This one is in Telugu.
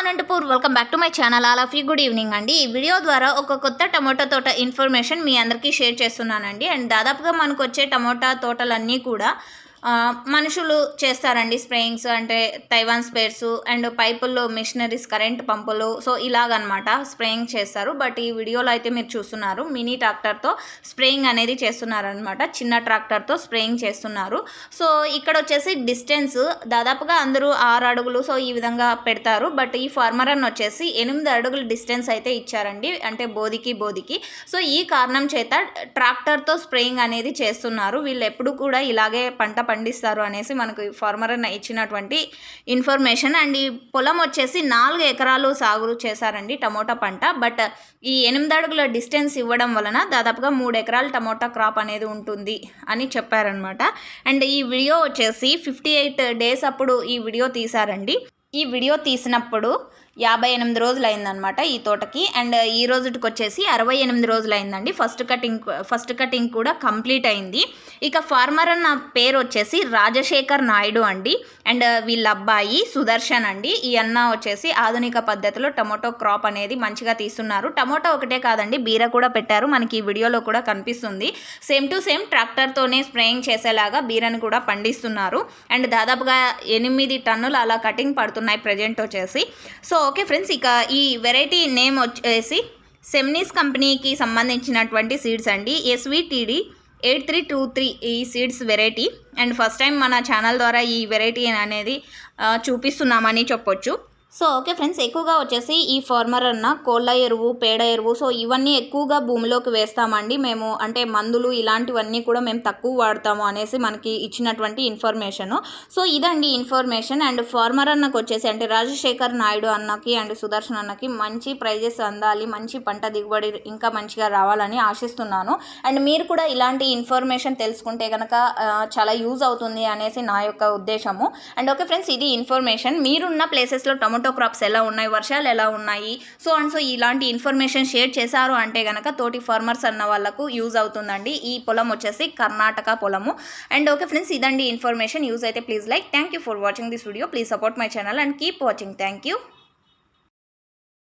Anantapur. Welcome back to my channel all of you good evening అండి. ఈ వీడియో ద్వారా ఒక కొత్త టమోటా తోట ఇన్ఫర్మేషన్ మీ అందరికీ షేర్ చేస్తున్నానండి. అండ్ దాదాపుగా మనకు వచ్చే టమోటా తోటలన్నీ కూడా మనుషులు చేస్తారండి స్ప్రేయింగ్స్ అంటే తైవాన్ స్పేర్స్ అండ్ పైపుల్లో మిషనరీస్ కరెంట్ పంపులు. సో ఇలాగనమాట స్ప్రేయింగ్ చేస్తారు. బట్ ఈ వీడియోలో అయితే మీరు చూస్తున్నారు మినీ ట్రాక్టర్తో స్ప్రేయింగ్ అనేది చేస్తున్నారనమాట. చిన్న ట్రాక్టర్తో స్ప్రేయింగ్ చేస్తున్నారు. సో ఇక్కడ వచ్చేసి డిస్టెన్స్ దాదాపుగా అందరూ ఆరు అడుగులు సో ఈ విధంగా పెడతారు. బట్ ఈ ఫార్మర్ అని వచ్చేసి ఎనిమిది అడుగుల డిస్టెన్స్ అయితే ఇచ్చారండి అంటే బోధికి బోధికి సో ఈ కారణం చేత ట్రాక్టర్తో స్ప్రేయింగ్ అనేది చేస్తున్నారు. వీళ్ళు ఎప్పుడు కూడా ఇలాగే పంట పండిస్తారు అనేసి మనకు ఫార్మర్ అన్న ఇచ్చినటువంటి ఇన్ఫర్మేషన్. అండ్ ఈ పొలం వచ్చేసి నాలుగు ఎకరాలు సాగు చేశారండి టమోటా పంట. బట్ ఈ ఎనిమిది అడుగుల డిస్టెన్స్ ఇవ్వడం వలన దాదాపుగా మూడు ఎకరాల టమోటా క్రాప్ అనేది ఉంటుంది అని చెప్పారనమాట అండ్ ఈ వీడియో వచ్చేసి ఫిఫ్టీ ఎయిట్ డేస్ అప్పుడు ఈ వీడియో తీశారండి. ఈ వీడియో తీసినప్పుడు యాభై ఎనిమిది రోజులు అయిందనమాట ఈ తోటకి. అండ్ ఈ రోజుకి వచ్చేసి అరవై ఎనిమిది రోజులు అయిందండి ఫస్ట్ కటింగ్ ఫస్ట్ కటింగ్ కూడా కంప్లీట్ అయింది. ఇక ఫార్మర్ అన్న పేరు వచ్చేసి రాజశేఖర్ నాయుడు అండి. అండ్ వీళ్ళ అబ్బాయి సుదర్శన్ అండి. ఈ అన్న వచ్చేసి ఆధునిక పద్ధతిలో టమోటో క్రాప్ అనేది మంచిగా తీస్తున్నారు. టమోటో ఒకటే కాదండి బీర కూడా పెట్టారు. మనకి ఈ వీడియోలో కూడా కనిపిస్తుంది. సేమ్ టు సేమ్ ట్రాక్టర్తోనే స్ప్రేయింగ్ చేసేలాగా బీరను కూడా పండిస్తున్నారు. అండ్ దాదాపుగా ఎనిమిది టన్నులు అలా కటింగ్ పడుతున్నాయి ప్రజెంట్ వచ్చేసి. సో ఓకే ఫ్రెండ్స్ ఇక ఈ వెరైటీ నేమ్ వచ్చేసి సెమ్నీస్ కంపెనీకి సంబంధించినటువంటి సీడ్స్ అండి. SVTD eight three two three ఈ seeds variety. And first time మన ఛానల్ ద్వారా ఈ వెరైటీ అనేది చూపిస్తున్నామని చెప్పొచ్చు. సో ఓకే ఫ్రెండ్స్ ఎక్కువగా వచ్చేసి ఈ ఫార్మర్ అన్న కోళ్ళ ఎరువు పేడ ఎరువు సో ఇవన్నీ ఎక్కువగా భూమిలోకి వేస్తామండి. మేము అంటే మందులు ఇలాంటివన్నీ కూడా మేము తక్కువ వాడతాము అనేసి మనకి ఇచ్చినటువంటి ఇన్ఫర్మేషన్. సో ఇదండి ఇన్ఫర్మేషన్. అండ్ ఫార్మర్ అన్నకు వచ్చేసి అంటే రాజశేఖర్ నాయుడు అన్నకి అండ్ సుదర్శన్ అన్నకి మంచి ప్రైజెస్ అందాలి మంచి పంట దిగుబడి ఇంకా మంచిగా రావాలని ఆశిస్తున్నాను. అండ్ మీరు కూడా ఇలాంటి ఇన్ఫర్మేషన్ తెలుసుకుంటే కనుక చాలా యూజ్ అవుతుంది అనేసి నా యొక్క ఉద్దేశము. అండ్ ఓకే ఫ్రెండ్స్ ఇది ఇన్ఫర్మేషన్. మీరున్న ప్లేసెస్లో టొమాటో క్రాప్స్ ఎలా ఉన్నాయి వర్షాలు ఎలా ఉన్నాయి? సో అండ్ సో ఇలాంటి ఇన్ఫర్మేషన్ షేర్ చేశారు అంటే కనుక తోటి ఫార్మర్స్ అన్న వాళ్ళకు యూజ్ అవుతుందండి. ఈ పొలం వచ్చేసి కర్ణాటక పొలము. అండ్ ఓకే ఫ్రెండ్స్ ఇదండి ఇన్ఫర్మేషన్. యూజ్ అయితే please like. Thank you for watching this video. Please support my channel and keep watching. Thank you.